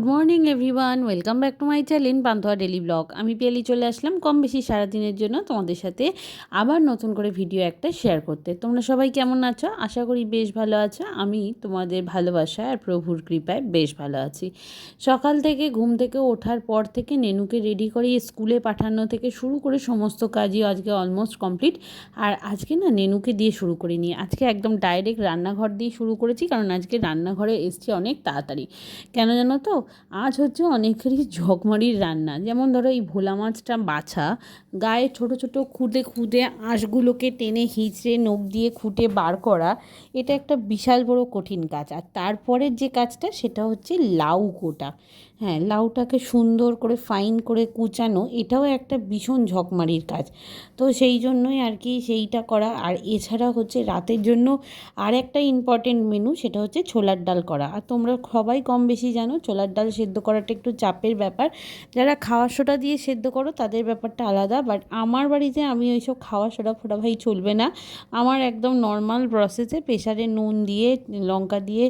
Good morning everyone welcome back to my channel পান্থোয়া daily vlog আমি পিয়ালি চলে আসলাম কম বেশি সারাদিনের জন্য তোমাদের সাথে আবার নতুন করে ভিডিও একটা শেয়ার করতে। তোমরা সবাই কেমন আছো? আশা করি বেশ ভালো আছো। আমি তোমাদের ভালোবাসা আর প্রভুর কৃপায় বেশ ভালো আছি। সকাল থেকে, ঘুম থেকে ওঠার পর থেকে নেনুকে রেডি করে স্কুলে পাঠানো থেকে শুরু করে সমস্ত কাজই আজকে অলমোস্ট কমপ্লিট আর আজকে না নেনুকে দিয়ে শুরু করিনি। আজকে একদম ডাইরেক্ট রান্নাঘর দিয়ে শুরু করেছি, কারণ আজকে রান্নাঘরে এসছি অনেক তাড়াতাড়ি। কেন জানো তো? আজ হচ্ছে অনেকেরই ঝকমারির রান্না। যেমন ধরো এই ভোলা মাছটা বাছা, গায়ে ছোট ছোট খুদে খুদে আঁশগুলোকে টেনে হিঁচড়ে নখ দিয়ে খুঁটে বার করা, এটা একটা বিশাল বড় কঠিন কাজ। আর তারপরের যে কাজটা, সেটা হচ্ছে লাউ কোটা। হ্যাঁ লাউটাকে সুন্দর করে ফাইন করে কুচানো, এটাও একটা ভীষণ ঝকমারির কাজ। তো সেই জন্যই আর কি সেইটা করা। আর এছাড়া হচ্ছে রাতের জন্য আর একটা ইম্পর্টেন্ট মেনু সেটা হচ্ছে ছোলার ডাল করা। আর তোমরা সবাই কম বেশি জানো, ছোলার ডাল সেদ্ধ করাটা একটু চাপের ব্যাপার। যারা খাওয়া সোটা দিয়ে সেদ্ধ করো, তাদের ব্যাপারটা আলাদা। বাট আমার বাড়িতে আমি ওইসব খাওয়া সোটা ফোটা ভাই চলবে না। আমার একদম নর্মাল প্রসেসে প্রেশারে নুন দিয়ে, লঙ্কা দিয়ে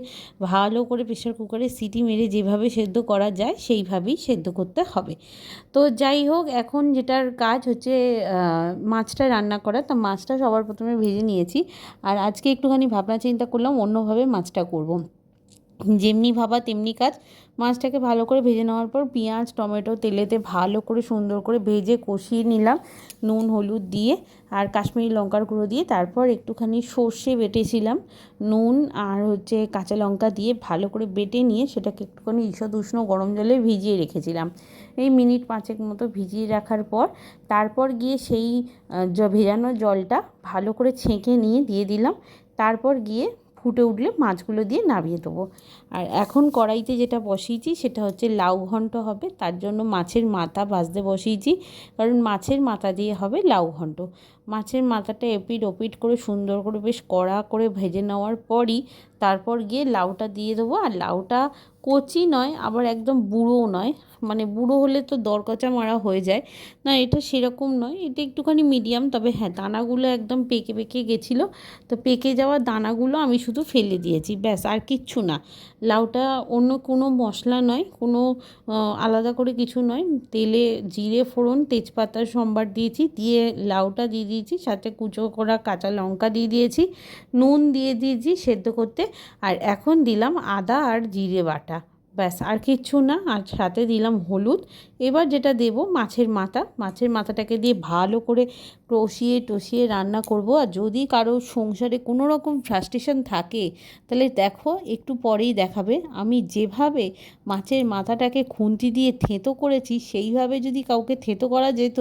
ভালো করে প্রেশার কুকারে সিটি মেরে যেভাবে সেদ্ধ করা যায়, সেইভাবেই সেদ্ধ করতে হবে। তো যাই হোক, এখন যেটার কাজ হচ্ছে মাছটা রান্না করা। তো মাছটা সবার প্রথমে ভেজে নিয়েছি। আর আজকে একটুখানি ভাবনা চিন্তা করলাম, অন্যভাবে মাছটা করব। যেমনি ভাবা তেমনি কাজ। মাছটাকে ভালো করে ভেজে নেওয়ার পর পেঁয়াজ, টমেটো, তেলেতে ভালো করে সুন্দর করে ভেজে কষিয়ে নিলাম। নুন, হলুদ দিয়ে আর কাশ্মীরি লঙ্কার গুঁড়ো দিয়ে তারপর একটুখানি সর্ষে বেটেছিলাম। নুন আর হচ্ছে কাঁচা লঙ্কা দিয়ে ভালো করে বেটে নিয়ে সেটাকে একটুখানি ঈষদ উষ্ণ গরম জলে ভিজিয়ে রেখেছিলাম। এই মিনিট পাঁচেক মতো ভিজিয়ে রাখার পর তারপর গিয়ে সেই ভেজানো জলটা ভালো করে ছেঁকে নিয়ে দিয়ে দিলাম। তারপর গিয়ে ফুটে উঠলে মাছগুলো দিয়ে নামিয়ে দেবো। আর এখন কড়াইতে যেটা বসিয়েছি সেটা হচ্ছে লাউ ঘন্ট হবে, তার জন্য মাছের মাথা ভাজতে বসিয়েছি। কারণ মাছের মাথা দিয়ে হবে লাউ ঘন্ট। মাছের মাথাটা এপিট ওপিট করে সুন্দর করে বেশ কড়া করে ভেজে নেওয়ার পরই তারপর গিয়ে লাউটা দিয়ে দেবো। আর লাউটা কচি নয়, আবার একদম বুড়োও নয়। মানে বুড়ো হলে তো দরকচা মারা হয়ে যায়। না, এটা সেরকম নয়। এটা একটুখানি মিডিয়াম, তবে হ্যাঁ দানাগুলো একদম পেকে পেকে গেছিল। তো পেকে যাওয়া দানাগুলো আমি শুধু ফেলে দিয়েছি, ব্যাস, আর কিচ্ছু না। লাউটা অন্য কোনো মশলা নয়, কোনো আলাদা করে কিছু নয়। তেলে জিরে, ফোড়ন তেজপাতার সম্বার দিয়েছি। দিয়ে লাউটা দিয়ে দিয়েছি, সাথে কুচো করা কাঁচা লঙ্কা দিয়ে দিয়েছি, নুন দিয়ে দিয়েছি সেদ্ধ করতে, আর এখন দিলাম আদা আর জিরে বাটা। ব্যাস, আর কিচ্ছু না। আর সাথে দিলাম হলুদ। এবার যেটা দেব, মাছের মাথা। মাছের মাথাটাকে দিয়ে ভালো করে টসিয়ে টসিয়ে রান্না করব। আর যদি কারও সংসারে কোনো রকম ফ্রাস্ট্রেশন থাকে, তাহলে দেখো, একটু পরেই দেখাবে। আমি যেভাবে মাছের মাথাটাকে খুন্তি দিয়ে থেঁতো করেছি, সেইভাবে যদি কাউকে থেঁতো করা যেত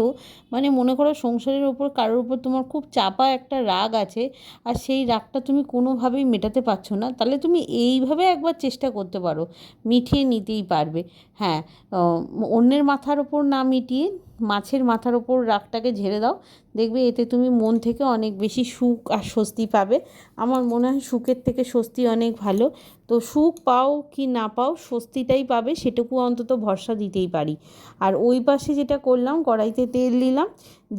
মানে মনে করো সংসারের ওপর, কারোর উপর তোমার খুব চাপা একটা রাগ আছে, আর সেই রাগটা তুমি কোনোভাবেই মেটাতে পারছ না, তাহলে তুমি এইভাবে একবার চেষ্টা করতে পারো। মিঠিয়ে নিতেই পারবে। হ্যাঁ অন্যের মাথার ওপর না মিটিয়ে মাছের মাথার ওপর রাগটাকে ঝেড়ে দাও। দেখবে এতে তুমি মন থেকে অনেক বেশি সুখ আর স্বস্তি পাবে। আমার মনে হয় সুখের থেকে স্বস্তি অনেক ভালো। তো সুখ পাও কি না পাও, স্বস্তিটাই পাবে, সেটুকু অন্তত ভরসা দিতেই পারি। আর ওই পাশে যেটা করলাম, কড়াইতে তেল দিলাম,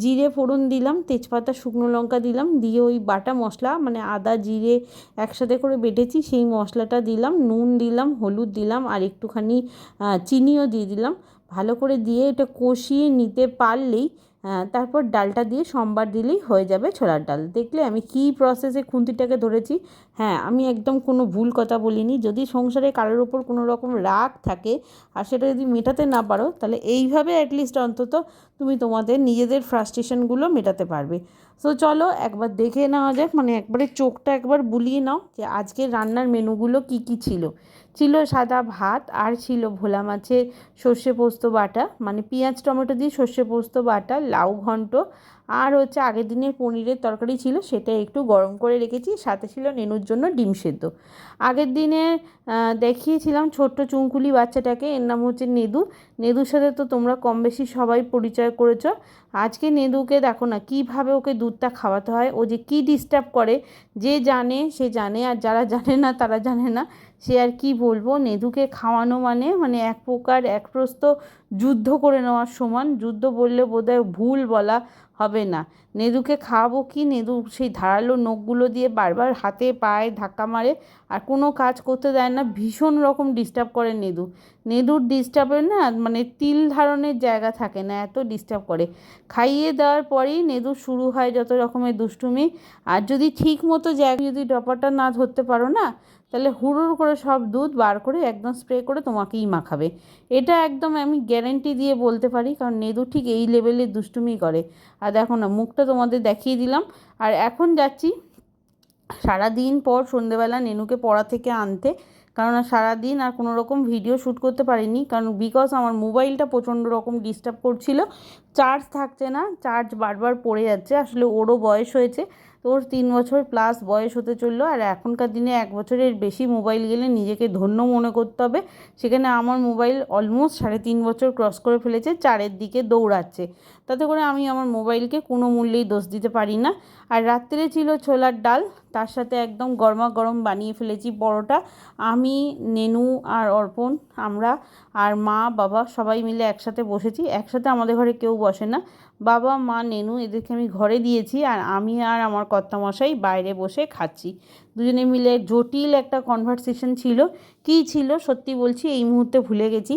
জিরে ফোড়ন দিলাম, তেজপাতা, শুকনো লঙ্কা দিলাম, দিয়ে ওই বাটা মশলা মানে আদা, জিরে একসাথে করে বেটেছি, সেই মশলাটা দিলাম, নুন দিলাম, হলুদ দিলাম, আর একটুখানি চিনিও দিয়ে দিলাম। ভালো করে দিয়ে এটা কষিয়ে নিতে পারলেই তারপর ডালটা দিয়ে সোমবার দিলেই হয়ে যাবে ছোলার ডাল। দেখলে আমি কী প্রসেসে খুন্তিটাকে ধরেছি? হ্যাঁ আমি একদম কোনো ভুল কথা বলিনি। যদি সংসারে কারোর ওপর কোনো রকম রাগ থাকে আর সেটা যদি মেটাতে না পারো, তাহলে এইভাবে অ্যাটলিস্ট অন্তত তুমি তোমাদের নিজেদের ফ্রাস্ট্রেশনগুলো মেটাতে পারবে। সো চলো একবার দেখে নেওয়া যাক। মানে একবারে চোখটা একবার বুলিয়ে নাও যে আজকে রান্নার মেনুগুলো কি কি ছিল। ছিল সাদা ভাত আর ছিল ভোলা মাছের সর্ষে পোস্ত বাটা। মানে পেঁয়াজ, টমেটো দিয়ে সর্ষে পোস্ত বাটা, লাউ ঘন্ট আর হচ্ছে আগের দিনের পনিরের তরকারি ছিল সেটা একটু গরম করে রেখেছি। সাথে ছিল নেনুর জন্য ডিম সেদ্ধ। আগের দিনে দেখিয়েছিলাম ছোট্ট চুঙ্কুলি বাচ্চাটাকে। এর নাম হচ্ছে নেদু। নেদুর সাথে তো তোমরা কম বেশি সবাই পরিচয় করেছ। আজকে নেদুকে দেখো না, কীভাবে ওকে দুধটা খাওয়াতে হয়। ও যে কি ডিস্টার্ব করে, যে জানে, সে জানে, আর যারা জানে না, তারা জানে না। সে আর কি বলব? নেদুকে খাওয়ানো মানে মানে এক প্রকার, এক প্রস্ত যুদ্ধ করে নেওয়ার সমান। যুদ্ধ বললে বোধহয় ভুল বলা হবে না। নেদুকে খাওয়াবো কি? নেদু সেই ধারালো নখগুলো দিয়ে বারবার হাতে পায়ে ধাক্কা মারে আর কোনো কাজ করতে দেয় না। ভীষণ রকম ডিস্টার্ব করে নেদু। নেদুর ডিস্টার্বের না মানে তিল ধারণের জায়গা থাকে না, এত ডিস্টার্ব করে। খাইয়ে দেওয়ার পরেই নেদু শুরু হয় যত রকমের দুষ্টুমি। আর যদি ঠিক মতো জায়গা যদি ডপারটা না ধরতে পারো না, তাহলে হুড়ুর করে সব দুধ বার করে একদম স্প্রে করে তোমাকেই মাখাবে। এটা একদম আমি গ্যারেন্টি দিয়ে বলতে পারি, কারণ নেদু ঠিক এই লেভেলের দুষ্টুমি করে। আর দেখো না, মুখটা তোমাদের দেখিয়ে দিলাম। আর এখন যাচ্ছি সারাদিন পর সন্ধেবেলা নেনুকে পড়া থেকে আনতে। কারণ সারাদিন আর কোনো রকম ভিডিও শ্যুট করতে পারিনি, কারণ বিকজ আমার মোবাইলটা প্রচণ্ড রকম ডিস্টার্ব করছিল চার্জ থাকছে না চার্জ বারবার পড়ে যাচ্ছে। আসলে ওরও বয়স হয়েছে তো ওর তিন বছর প্লাস বয়স হতে চলল আর এখনকার দিনে এক বছরের বেশি মোবাইল গেলে নিজেকে ধন্য মনে করতে হবে। সেখানে আমার মোবাইল অলমোস্ট সাড়ে তিন বছর ক্রস করে ফেলেছে, চারের দিকে দৌড়াচ্ছে। তাতে করে আমি আমার মোবাইলকে কোনো মূল্যেই দোষ দিতে পারি না। আর রাত্রে ছিল ছোলার ডাল, তার সাথে একদম গরমা গরম বানিয়ে ফেলেছি পরোটা। আমি, নেনু আর অর্পণ, আমরা আর মা, বাবা সবাই মিলে একসাথে বসেছি। একসাথে আমাদের ঘরে কেউ বসে না। বাবা, মা, নেনু এদেরকে আমি ঘরে দিয়েছি আর আমি আর আমার কর্তামশাই বাইরে বসে খাচ্ছি। দুজনে মিলে জটিল একটা কনভারসেশন ছিল। কী ছিল? সত্যি বলছি, এই মুহূর্তে ভুলে গেছি।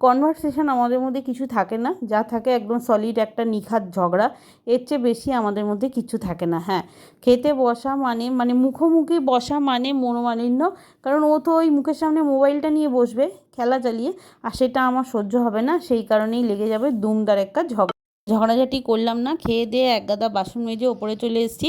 কনভারসেশন আমাদের মধ্যে কিছু থাকে না। যা থাকে একদম সলিড একটা নিখাত ঝগড়া। এর চেয়ে বেশি আমাদের মধ্যে কিছু থাকে না। হ্যাঁ খেতে বসা মানে মানে মুখোমুখি বসা মানে মনোমালিন্য। কারণ ও তো ওই মুখের সামনে মোবাইলটা নিয়ে বসবে, খেলা চালিয়ে। আর সেটা আমার সহ্য হবে না। সেই কারণেই লেগে যাবে দুমদার একটা ঝগড়া। ঝগড়াঝাটি করলাম না, খেয়ে দিয়ে এক গাদা বাসন মেজে ওপরে চলে এসেছি।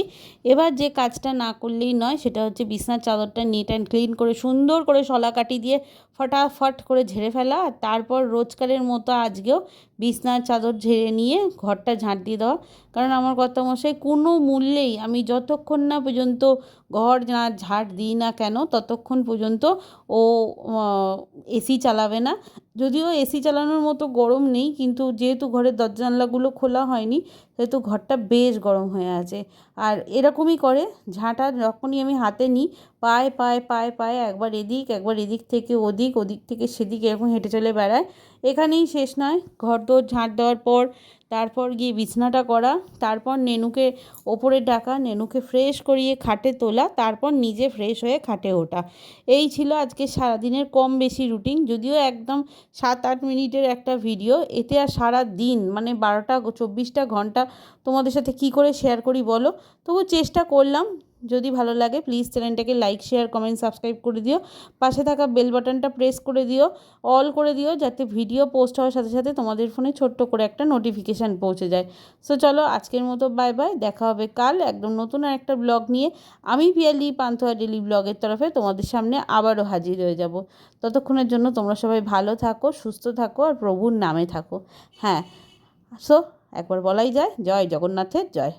এবার যে কাজটা না করলেই নয়, সেটা হচ্ছে বিছনার চাদরটা নিট অ্যান্ড ক্লিন করে সুন্দর করে শলা কাটি দিয়ে ফটাফট করে ঝেড়ে ফেলা। আর তারপর রোজকারের মতো আজকেও বিছনার চাদর ঝেড়ে নিয়ে ঘরটা ঝাঁট দিয়ে দেওয়া। কারণ আমার মশাই কোনো মূল্যেই আমি যতক্ষণ না পর্যন্ত ঘর না ঝাড় দিই না কেন, ততক্ষণ পর্যন্ত ও এসি চালাবে না। যদিও এসি চালানোর মতো গরম নেই, কিন্তু যেহেতু ঘরের দরজা জানলাগুলো খোলা হয়নি সেহেতু ঘরটা বেশ গরম হয়ে আছে। আর এরকমই করে, ঝাঁটা যখনই আমি হাতে নিই, পায়ে পায়ে পায়ে পায়ে, একবার এদিক একবার এদিক থেকে ওদিক ওদিক থেকে সেদিক এরকম হেঁটে চলে বেড়ায়। এখানেই শেষ নয়। ঘর দোর ঝাঁট দেওয়ার পর তারপর গিয়ে বিছনাটা করা, তারপর নেনুকে ওপরে ডাকা, নেনুকে ফ্রেশ করিয়ে খাটে তোলা, তারপর নিজে ফ্রেশ হয়ে খাটে ওঠা। এই ছিল আজকে সারাদিনের কম বেশি রুটিন যদিও একদম সাত আট মিনিটের একটা ভিডিও এতে আর সারা দিন মানে বারোটা, চব্বিশটা ঘণ্টা তোমাদের সাথে কি করে শেয়ার করি বলো? তবু চেষ্টা করলাম যদি ভালো লাগে প্লিজ চ্যানেলটাকে লাইক শেয়ার কমেন্ট সাবস্ক্রাইব করে দিও। পাশে থাকা বেল বাটনটা প্রেস করে দিও অল করে দিও, যাতে ভিডিও পোস্ট হওয়ার সাথে সাথে তোমাদের ফোনে ছোট্ট করে একটা নোটিফিকেশান পৌঁছে যায়। সো চলো আজকের মতো বাই বাই দেখা হবে কাল একদম নতুন আর একটা ব্লগ নিয়ে। আমি পিয়ালি, পান্থোয়া ডেলি ব্লগের তরফে তোমাদের সামনে আবারও হাজির হয়ে যাব। ততক্ষণের জন্য তোমরা সবাই ভালো থাকো, সুস্থ থাকো আর প্রভুর নামে থাকো। হ্যাঁ সো একবার বলাই যায়, জয় জগন্নাথের জয়।